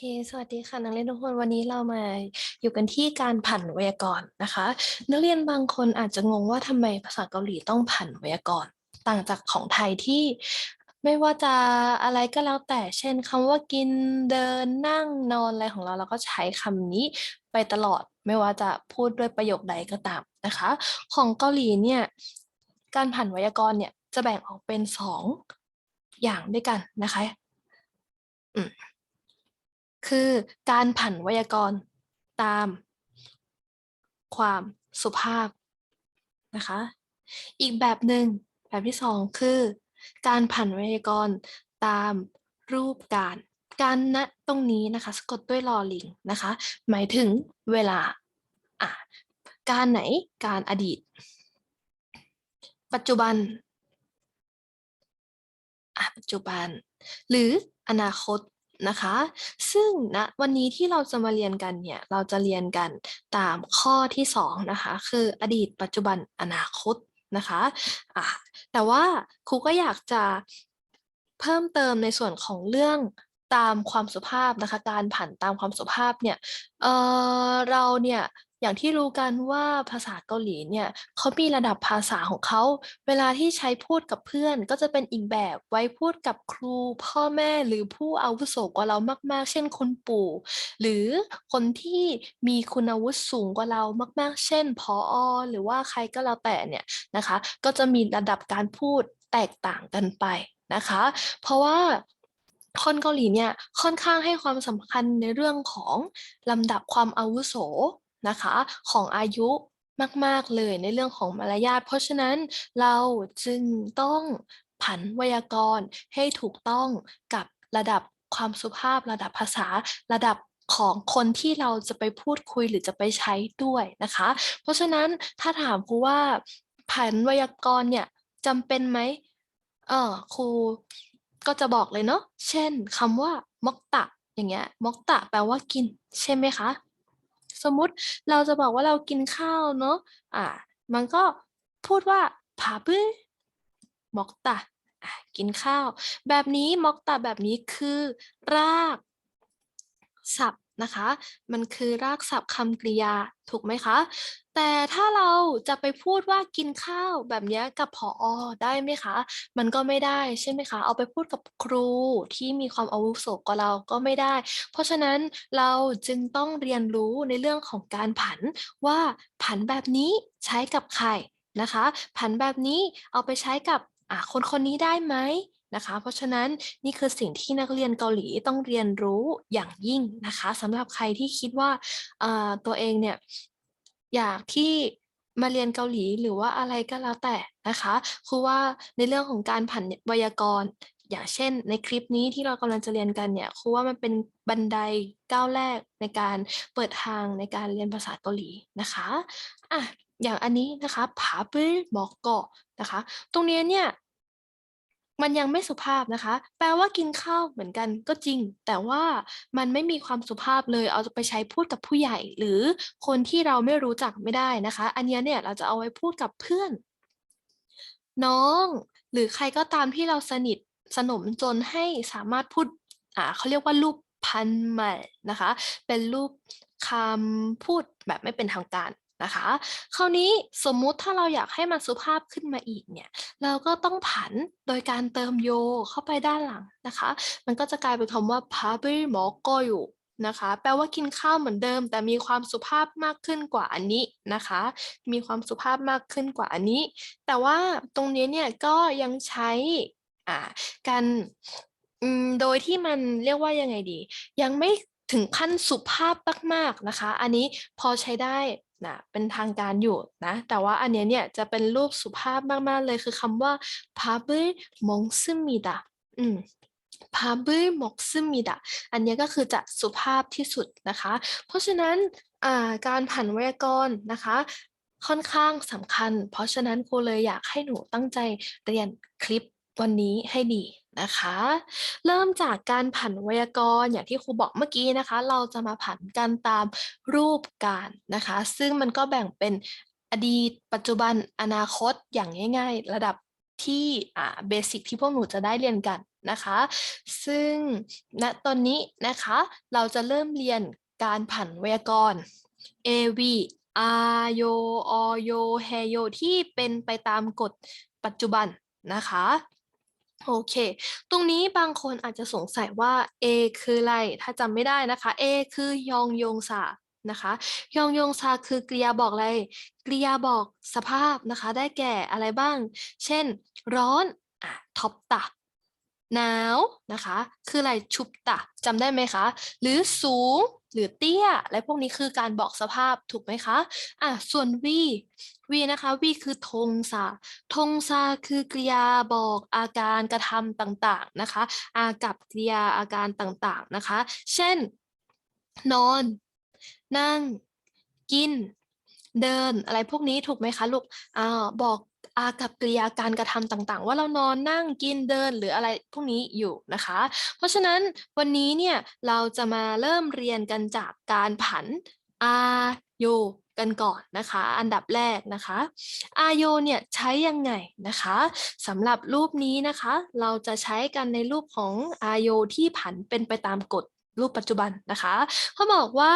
เคสวัสดีค่ะนักเรียนทุกคน วันนี้เรามาอยู่กันที่การผันไวยากรณ์นะคะ นักเรียนบางคนอาจจะงงว่าทำไมภาษาเกาหลีต้องผันไวยากรณ์ต่างจากของไทยที่ไม่ว่าจะอะไรก็แล้วแต่ เช่นคำว่ากินเดินนั่งนอนอะไรของเราเราก็ใช้คำนี้ไปตลอด ไม่ว่าจะพูดด้วยประโยคใดก็ตามนะคะ ของเกาหลีเนี่ยการผันไวยากรณ์เนี่ยจะแบ่งออกเป็นสองอย่างด้วยกันนะคะอืม คือการผันไวยากรณ์ตามความสุภาพนะคะ อีกแบบหนึ่งแบบที่สองคือ การผันไวยากรณ์ตามรูปการ การณตรงนี้นะคะสะกดด้วยลอลิงนะคะ หมายถึงเวลาอะการไหนการอดีต ปัจจุบันอะปัจจุบัน หรืออนาคต นะคะ ซึ่งณวันนี้ที่เราจะมาเรียนกันเนี่ยเราจะเรียนกันตามข้อที่สองนะคะคืออดีตปัจจุบันอนาคตนะคะอะแต่ว่าครูก็อยากจะเพิ่มเติมในส่วนของเรื่องตามความสุภาพนะคะ การผันตามความสุภาพเนี่ยเออเราเนี่ย อย่างที่รู้กันว่าภาษาเกาหลีเนี่ยเขามีระดับภาษาของเขา เวลาที่ใช้พูดกับเพื่อนก็จะเป็นอีกแบบไว้พูดกับครู พ่อแม่หรือผู้อาวุโสกว่าเรามาก ๆ เช่นคุณปู่ หรือคนที่มีคุณอาวุฒิสูงกว่าเรามาก ๆ เช่นผอหรือว่าใครก็แล้วแต่เนี่ยนะคะ ก็จะมีระดับการพูดแตกต่างกันไปนะคะ เพราะว่าคนเกาหลีเนี่ยค่อนข้างให้ความสำคัญในเรื่องของลำดับความอาวุโส นะคะของอายุมาก ๆ เลยในเรื่องของมารยาท เพราะฉะนั้นเราจึงต้องผันไวยากรณ์ให้ถูกต้องกับระดับความสุภาพระดับภาษาระดับของคนที่เราจะไปพูดคุยหรือจะไปใช้ด้วยนะคะ เพราะฉะนั้นถ้าถามครูว่าผันไวยากรณ์เนี่ยจำเป็นไหมเออครูก็จะบอกเลยเนาะเช่นคำว่ามอกตะอย่างเงี้ยมอกตะแปลว่ากินใช่ไหมคะ สมมุติเราจะบอกว่าเรากินข้าวเนาะอ่า มันก็พูดว่าผาบื้อมอกตะกินข้าว แบบนี้มอกตะแบบนี้คือ ราก ศัพท์ นะคะ มันคือรากศัพท์คำกริยาถูกไหมคะ แต่ถ้าเราจะไปพูดว่ากินข้าวแบบนี้กับผออได้ไหมคะ มันก็ไม่ได้ใช่ไหมคะ เอาไปพูดกับครูที่มีความอาวุโสกว่าเราก็ไม่ได้ เพราะฉะนั้นเราจึงต้องเรียนรู้ในเรื่องของการผันว่าผันแบบนี้ใช้กับใครนะคะ ผันแบบนี้เอาไปใช้กับคนคนนี้ได้ไหม นะคะ เพราะฉะนั้นนี่คือสิ่งที่นักเรียนเกาหลีต้องเรียนรู้อย่างยิ่งนะคะสำหรับใครที่คิดว่าตัวเองเนี่ยอยากที่มาเรียนเกาหลีหรือว่าอะไรก็แล้วแต่นะคะคือว่าในเรื่องของการผันไวยากรณ์อย่างเช่นในคลิปนี้ที่เรากำลังจะเรียนกันเนี่ยครูว่ามันเป็นบันไดก้าวแรกในการเปิดทางในการเรียนภาษาเกาหลีนะคะอะอย่างอันนี้นะคะผาปื้บอกเกาะนะคะ ตรงนี้เนี่ย มันยังไม่สุภาพนะคะ แปลว่ากินข้าวเหมือนกันก็จริง แต่ว่ามันไม่มีความสุภาพเลย เอาไปใช้พูดกับผู้ใหญ่ หรือคนที่เราไม่รู้จักไม่ได้นะคะ อันนี้เนี่ยเราจะเอาไว้พูดกับเพื่อน น้อง หรือใครก็ตามที่เราสนิทสนมจนให้สามารถพูดอ่าเขาเรียกว่ารูปพันใหม่นะคะ เป็นรูปคำพูดแบบไม่เป็นทางการ นะคะ คราวนี้สมมุติถ้าเราอยากให้มันสุภาพขึ้นมาอีกเนี่ยเราก็ต้องผันโดยการเติมโยเข้าไปด้านหลังนะคะ มันก็จะกลายเป็นคำว่าพาเบหมอก็อยู่นะคะ แปลว่ากินข้าวเหมือนเดิม แต่มีความสุภาพมากขึ้นกว่าอันนี้นะคะ มีความสุภาพมากขึ้นกว่าอันนี้ แต่ว่าตรงนี้เนี่ยก็ยังใช้กันโดยที่มันเรียกว่ายังไงดี ยังไม่ถึงขั้นสุภาพมากๆนะคะ อันนี้พอใช้ได้ นะเป็นทางการอยู่นะ แต่ว่าอันเนี้ยเนี่ยจะเป็นรูปสุภาพมากๆเลยคือคำว่า밥을먹습니다อืม밥을먹습니다อันเนี้ยก็คือจะสุภาพที่สุดนะคะ เพราะฉะนั้นอ่าการผันไวยากรณ์นะคะ ค่อนข้างสำคัญ เพราะฉะนั้นครูเลยอยากให้หนูตั้งใจเรียนคลิป วันนี้ให้ดีนะคะ เริ่มจากการผันไวยากรณ์อย่างที่ครูบอกเมื่อกี้นะคะ เราจะมาผันกันตามรูปการนะคะ ซึ่งมันก็แบ่งเป็นอดีต ปัจจุบันอนาคตอย่างง่าย ๆ ระดับที่อ่าเบสิกที่พวกหนูจะได้เรียนกันนะคะ ซึ่งณตอนนี้นะคะ เราจะเริ่มเรียนการผันไวยากรณ์ A V อาโยอโยแฮโยที่เป็นไปตามกฎปัจจุบันนะคะ โอเค ตรงนี้บางคนอาจจะสงสัยว่า A คืออะไร ถ้าจำไม่ได้นะคะ A คือยองยงซานะคะ ยองยงซาคือกริยาบอกอะไร กริยาบอกสภาพนะคะ ได้แก่อะไรบ้าง เช่น ร้อนอะท็อปตะหนาวนะคะ คืออะไรชุบตะจำได้ไหมคะ หรือสูง หรือเตี้ย และพวกนี้คือการบอกสภาพถูกไหมคะอะส่วน V V นะคะ V คือทงซาทงซาคือกริยาบอกอาการกระทำต่างๆนะคะอากับกริยาอาการต่างๆนะคะ เช่น นอน นั่ง กิน เดินอะไรพวกนี้ถูกไหมคะลูกอ่าบอก กับกริยาการกระทำต่างๆ ว่าเรานอนนั่งกินเดินหรืออะไรพวกนี้อยู่นะคะ เพราะฉะนั้นวันนี้เนี่ยเราจะมาเริ่มเรียนกันจากการผันอาโยกันก่อนนะคะ อันดับแรกนะคะอาโยเนี่ยใช้ยังไงนะคะสำหรับรูปนี้นะคะ เราจะใช้กันในรูปของอาโยที่ผันเป็นไปตามกฎรูปปัจจุบันนะคะเขาบอกว่า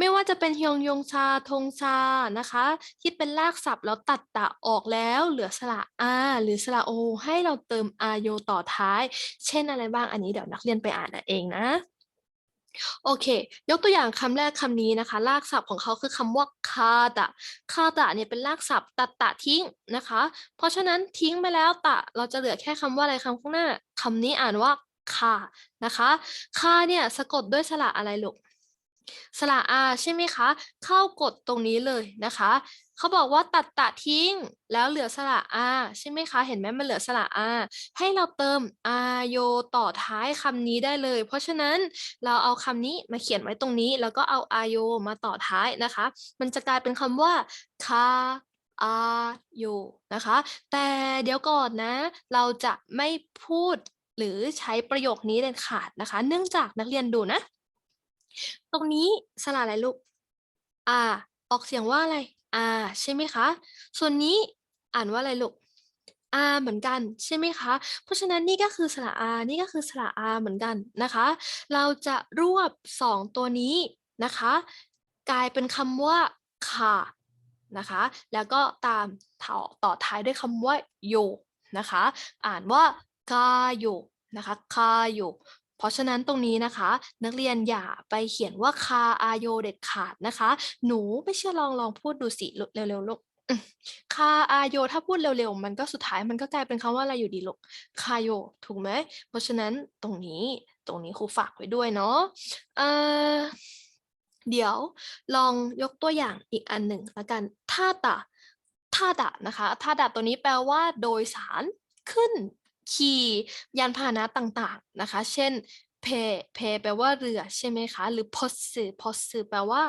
ไม่ว่าจะเป็นฮยองยงชาทงชานะคะ ที่เป็นรากศัพท์แล้วตัดตะออกแล้วเหลือสระอาหรือสระโอ ให้เราเติมอาโยต่อท้าย เช่นอะไรบ้างอันนี้เดี๋ยวนักเรียนไปอ่านเองนะโอเค ยกตัวอย่างคำแรกคำนี้นะคะ รากศัพท์ของเขาคือคำว่าคาตะคาตะเนี่ยเป็นรากศัพท์ตัดตะทิ้งนะคะ เพราะฉะนั้นทิ้งไปแล้วตะ เราจะเหลือแค่คำว่าอะไรคำข้างหน้าคำนี้อ่านว่าคานะคะคาเนี่ยสะกดด้วยสระอะไรลูก สระอาใช่ไหมคะ เข้ากดตรงนี้เลยนะคะ เขาบอกว่าตัดตะทิ้ง แล้วเหลือสระอาใช่ไหมคะ เห็นไหมมันเหลือสระอาให้เราเติมอาโยต่อท้ายคำนี้ได้เลย เพราะฉะนั้นเราเอาคำนี้มาเขียนไว้ตรงนี้ แล้วก็เอาอาโยมาต่อท้ายนะคะ มันจะกลายเป็นคำว่าคาอาโยนะคะ แต่เดี๋ยวก่อนนะ เราจะไม่พูดหรือใช้ประโยคนี้เด็ดขาดนะคะ เนื่องจากนักเรียนดูนะ ตรงนี้สระอะไรลูก อ่า ออกเสียงว่าอะไร อ่า ใช่ไหมคะ ส่วนนี้อ่านว่าอะไรลูกอาเหมือนกันใช่ไหมคะ เพราะฉะนั้นนี่ก็คือสระอานี่ก็คือสระอาเหมือนกันนะคะ เราจะรวบสองตัวนี้นะคะ กลายเป็นคำว่าค่ะนะคะ แล้วก็ตามต่อต่อท้ายด้วยคำว่าโยนะคะ อ่านว่ากาโยนะคะคาโย เพราะฉะนั้นตรงนี้นะคะ นักเรียนอย่าไปเขียนว่าคาอาโยเด็ดขาดนะคะ หนูไม่เชื่อลองลองพูดดูสิเร็วๆลูกคาอาโยถ้าพูดเร็วๆ มันก็สุดท้ายมันก็กลายเป็นคำว่าอะไรอยู่ดีลูกคาโยถูกไหม เพราะฉะนั้นตรงนี้ตรงนี้ครูฝากไว้ด้วยเนาะเออเดี๋ยวลองยกตัวอย่างอีกอันหนึ่งละกันท่าตะท่าดะนะคะท่าดะตัวนี้แปลว่าโดยสารขึ้น ขี่ยานพาหนะต่างๆนะคะ เช่นเพเพแปลว่าเรือใช่ไหมคะ หรือพอสซพอสแปลว่า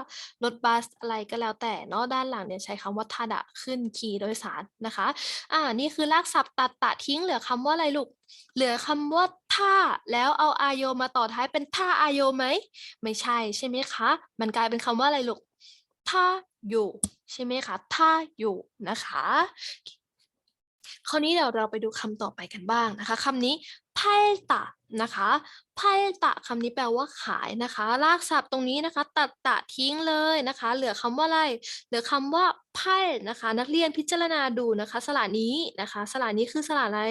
รถบัสอะไรก็แล้วแต่เนาะด้านหลังเนี่ยใช้คำว่าทาดะขึ้นขี่โดยสารนะคะ อ่านี่คือรากศัพท์ตัดตะทิ้งเหลือคำว่าอะไรลูก เหลือคำว่าท่าแล้วเอาอาโยมาต่อท้ายเป็นท่าอาโยไหมไม่ใช่ใช่ไหมคะ มันกลายเป็นคำว่าอะไรลูกท่าอยู่ใช่ไหมคะท่าอยู่นะคะ คราวนี้เดี๋ยวเราไปดูคำต่อไปกันบ้างนะคะคำนี้ไพ่ตะนะคะไพ่ตะคำนี้แปลว่าขายนะคะรากศัพท์ตรงนี้นะคะ ตัดตะทิ้งเลยนะคะ เหลือคำว่าอะไร เหลือคำว่าไพ่นะคะ นักเรียนพิจารณาดูนะคะ สระนี้นะคะ สระนี้คือสระอะไร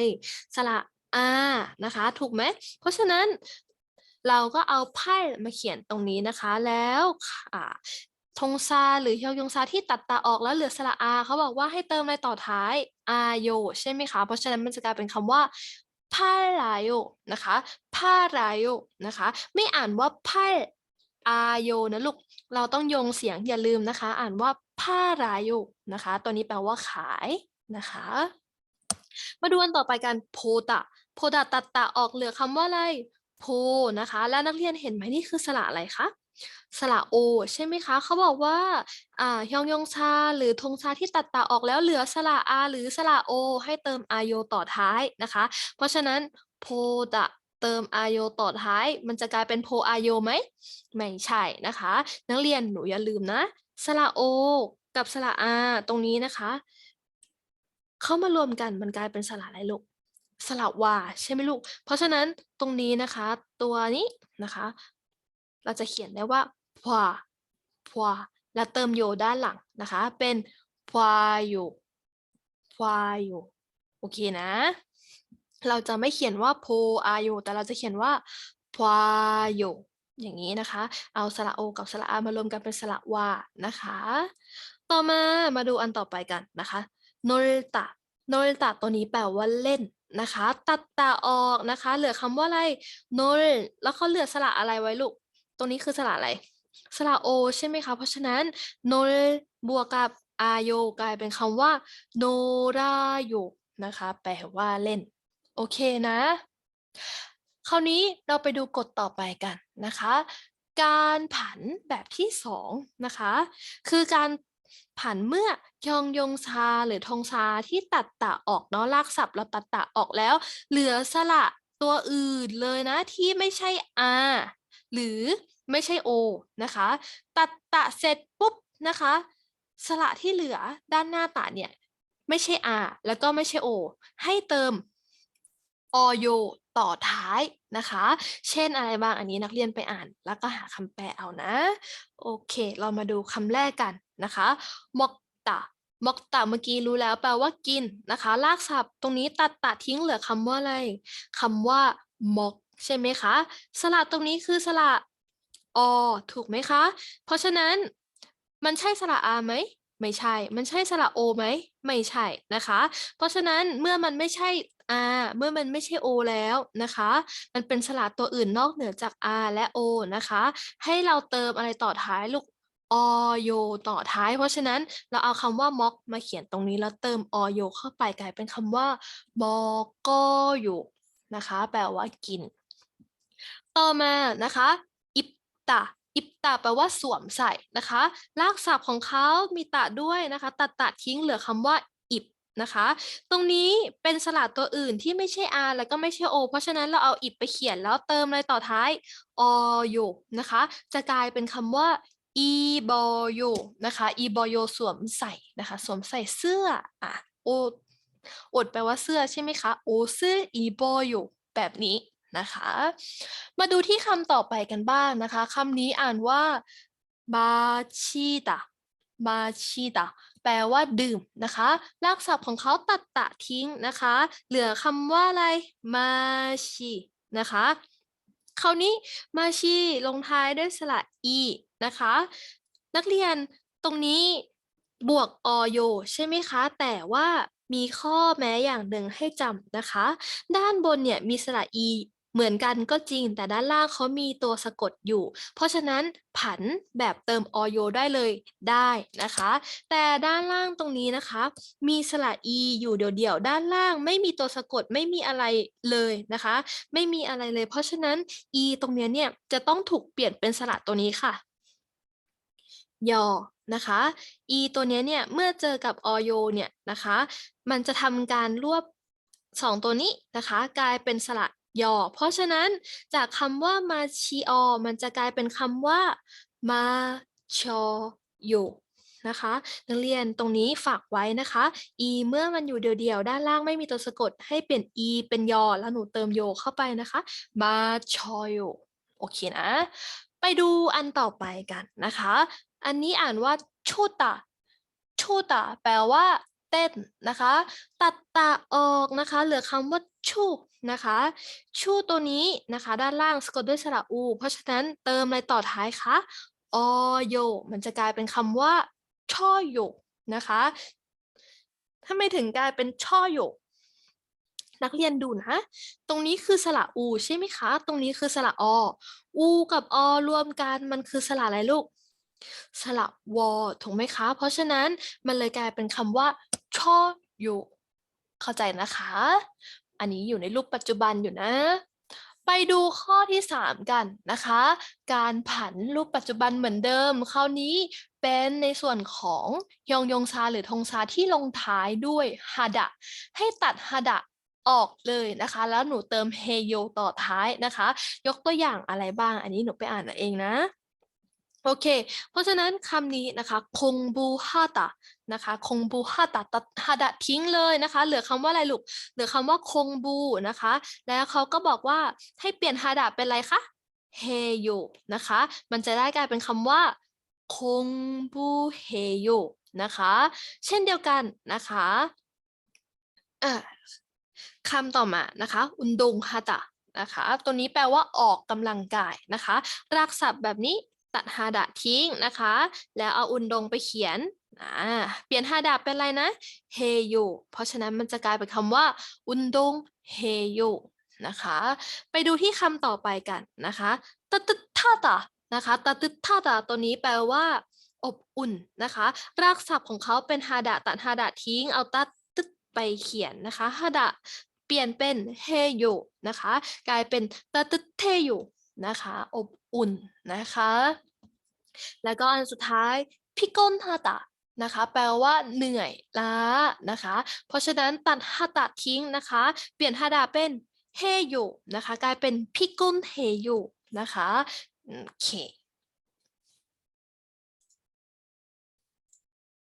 สระอานะคะ ถูกไหม เพราะฉะนั้นเราก็เอาไพ่มาเขียนตรงนี้นะคะ แล้วอ่า ทงซาหรือเฮียวยงซาที่ตัดตาออกแล้วเหลือสระอาเขาบอกว่าให้เติมอะไรต่อท้ายอาโยใช่ไหมคะ เพราะฉะนั้นมันจะกลายเป็นคำว่าพาราโยนะคะพาราโยนะคะ ไม่อ่านว่าพาอาโยนะลูก เราต้องโยงเสียงอย่าลืมนะคะ อ่านว่าพาราโยนะคะ ตัวนี้แปลว่าขายนะคะ มาดูกันต่อไปกันโพตะโพตะตัดตะออกเหลือคำว่าอะไรโพนะคะ แล้วนักเรียนเห็นไหมนี่คือสระอะไรคะ สระโอ ใช่ไหมคะ เขาบอกว่าอ่าฮยองยองชา หรือธงชาที่ตัดตาออกแล้วเหลือสระอาหรือสระโอ ให้เติมอาโยต่อท้ายนะคะ เพราะฉะนั้นโพตะเติมอาโยต่อท้าย มันจะกลายเป็นโพอาโยไหมไม่ใช่นะคะ นักเรียนหนูอย่าลืมนะสระโอ กับสระอา ตรงนี้นะคะเข้ามารวมกันมันกลายเป็นสระอะไรลูกสระวาใช่ไหมลูก เพราะฉะนั้นตรงนี้นะคะ ตัวนี้นะคะ เราจะเขียนได้ว่า พวาพวาแล้วเติมโยด้านหลังนะคะ เป็นพวาโยพวาโยโอเคนะ เราจะไม่เขียนว่าโพอาโยแต่เราจะเขียนว่าพวาโยอย่างนี้นะคะ เอาสระโอกับสระอามารวมกันเป็นสระวานะคะ ต่อมามาดูอันต่อไปกันนะคะโนลตะโนลตะตัวนี้แปลว่าเล่นนะคะ ตัดตาออกนะคะ เหลือคำว่าอะไรโนลแล้วเขาเหลือสระอะไรไว้ลูก ตรงนี้คือสระอะไร สระโอ ใช่ไหมคะ เพราะฉะนั้นโนลบวกกับอาโยกลายเป็นคำว่าโนราโยนะคะ แปลว่าเล่น โอเคนะ คราวนี้เราไปดูกฎต่อไปกันนะคะ การผันแบบที่สองนะคะ คือการผันเมื่อยองยงซาหรือทงซาที่ตัดตะออกเนาะลากศัพท์เราตัดตะออกแล้ว เหลือสระตัวอื่นเลยนะที่ไม่ใช่ r หรือ ไม่ใช่ o นะคะ ตัดตะเสร็จปุ๊บนะคะ สระที่เหลือด้านหน้าตะเนี่ยไม่ใช่ r แล้วก็ไม่ใช่ o ให้เติมอโยต่อท้ายนะคะ เช่นอะไรบ้างอันนี้นักเรียนไปอ่าน แล้วก็หาคำแปลเอานะ โอเค เรามาดูคำแรกกันนะคะมอกตะมอกตะเมื่อกี้รู้แล้วแปลว่ากินนะคะ ลากศัพท์ตรงนี้ตัดตะทิ้งเหลือคำว่าอะไรคำว่ามอกใช่ไหมคะ สระตรงนี้คือสระ อถูกไหมคะ เพราะฉะนั้นมันใช่สระอาไหม ไม่ใช่ มันใช่สระโอไหม ไม่ใช่นะคะ เพราะฉะนั้นเมื่อมันไม่ใช่ R เมื่อมันไม่ใช่ O แล้วนะคะ มันเป็นสระตัวอื่นนอกเหนือจาก R และ O นะคะ ให้เราเติมอะไรต่อท้ายลูกอโยต่อท้าย เพราะฉะนั้นเราเอาคำว่าม็อกมาเขียนตรงนี้แล้วเติมอโยเข้าไปกลายเป็นคำว่าบอกก็อยู่นะคะ แปลว่ากิน ต่อมานะคะ ตะอิปตะแปลว่าสวมใส่นะคะรากศัพท์ของเขามีตะด้วยนะคะตัดตะทิ้งเหลือคำว่าอิบนะคะ ตรงนี้เป็นสระตัวอื่นที่ไม่ใช่ r แล้วก็ไม่ใช่ o เพราะฉะนั้นเราเอาอิบไปเขียนแล้วเติมอะไรต่อท้ายอโยนะคะ จะกลายเป็นคำว่าอีบอโยนะคะอีบอโยสวมใส่นะคะ สวมใส่เสื้ออะโออดแปลว่าเสื้อใช่ไหมคะโอเสื้ออีบอโยแบบนี้ นะคะ มาดูที่คำต่อไปกันบ้างนะคะคำนี้อ่านว่าบาชิตะบาชิตะแปลว่าดื่มนะคะรากศัพท์ของเขาตัดตะทิ้งนะคะ เหลือคำว่าอะไรมาชินะคะคราวนี้มาชีลงท้ายด้วยสระอีนะคะ นักเรียนตรงนี้บวกอโยใช่ไหมคะ แต่ว่ามีข้อแม้อย่างหนึ่งให้จำนะคะ ด้านบนเนี่ยมีสระอี เหมือนกันก็จริงแต่ด้านล่างเขามีตัวสะกดอยู่ เพราะฉะนั้นผันแบบเติมอโยได้เลยได้นะคะ แต่ด้านล่างตรงนี้นะคะ มีสระอีอยู่เดี่ยวๆด้านล่าง ไม่มีตัวสะกดไม่มีอะไรเลยนะคะ ไม่มีอะไรเลย เพราะฉะนั้น e ตรงเนี้ยเนี่ยจะต้องถูกเปลี่ยนเป็นสระตัวนี้ค่ะยอนะคะ e ตัวเนี้ยเนี่ยเมื่อเจอกับอโยเนี่ยนะคะ มันจะทำการรวบสองตัวนี้นะคะ กลายเป็นสระ ยอ เพราะฉะนั้นจากคำว่ามาชีออมันจะกลายเป็นคำว่ามาชอโยนะคะนักเรียนตรงนี้ฝากไว้นะคะ e เมื่อมันอยู่เดียวๆ ด้านล่างไม่มีตัวสะกดให้เปลี่ยน e เป็นยอ แล้วหนูเติมโยเข้าไปนะคะ มาชอโยโอเคนะ ไปดูอันต่อไปกันนะคะ อันนี้อ่านว่าชูตะชูตะแปลว่าเต้นนะคะ ตัดตะออกนะคะ เหลือคำว่าชู นะคะชูตัวนี้นะคะด้านล่างสะกดด้วยสระอู เพราะฉะนั้นเติมอะไรต่อท้ายคะอโย มันจะกลายเป็นคำว่าช่อโยนะคะทำไม่ถึงกลายเป็นช่อโยนักเรียนดูนะ ตรงนี้คือสระอูใช่ไหมคะ ตรงนี้คือสระออูกับอรวมกันมันคือสระอะไรลูก สระวอถูกไหมคะ เพราะฉะนั้นมันเลยกลายเป็นคำว่าช่อโยเข้าใจนะคะ อันนี้อยู่ในรูปปัจจุบันอยู่นะ ไปดูข้อที่สามกันนะคะ การผันรูปปัจจุบันเหมือนเดิม คราวนี้เป็นในส่วนของยองยองซาหรือทงซาที่ลงท้ายด้วยฮาดะ ให้ตัดฮาดะออกเลยนะคะ แล้วหนูเติมเฮโยต่อท้ายนะคะ ยกตัวอย่างอะไรบ้าง อันนี้หนูไปอ่านเองนะ โอเค เพราะฉะนั้นคำนี้นะคะคงบูฮาตะนะคะคงบูฮาตะตัดฮาดะทิ้งเลยนะคะ เหลือคำว่าอะไรลูก เหลือคำว่าคงบูนะคะ แล้วเขาก็บอกว่าให้เปลี่ยนฮาดะเป็นอะไรคะเฮโยนะคะ มันจะได้กลายเป็นคำว่าคงบูเฮโยนะคะ เช่นเดียวกันนะคะคำต่อมานะคะ อุนดงฮาตะนะคะ ตัวนี้แปลว่าออกกำลังกายนะคะ รากศัพท์แบบนี้ ตัดฮาดะทิ้งนะคะ แล้วเอาอุนดงไปเขียนอ่าเปลี่ยนฮาดะเป็นอะไรนะเฮโยเพราะฉะนั้นมันจะกลายเป็นคำว่า อุนดงเฮโยนะคะ ไปดูที่คำต่อไปกันนะคะตตึดท่าตะนะคะตตึดท่าตะตัวนี้แปลว่า อบอุ่นนะคะ รากศัพท์ของเขาเป็นฮาดะตัดฮาดะทิ้ง เอาตัดตึดไปเขียนนะคะฮาดะเปลี่ยนเป็นเฮโยนะคะ กลายเป็นตะตึดเทโย นะคะ อบอุ่นนะคะ แล้วก็อันสุดท้ายพิกลฮาตะนะคะ แปลว่าเหนื่อยล้านะคะ เพราะฉะนั้นตัดฮาตะทิ้งนะคะ เปลี่ยนฮาดาเป็นเฮอยนะคะ กลายเป็นพิกลเฮอยนะคะโอเค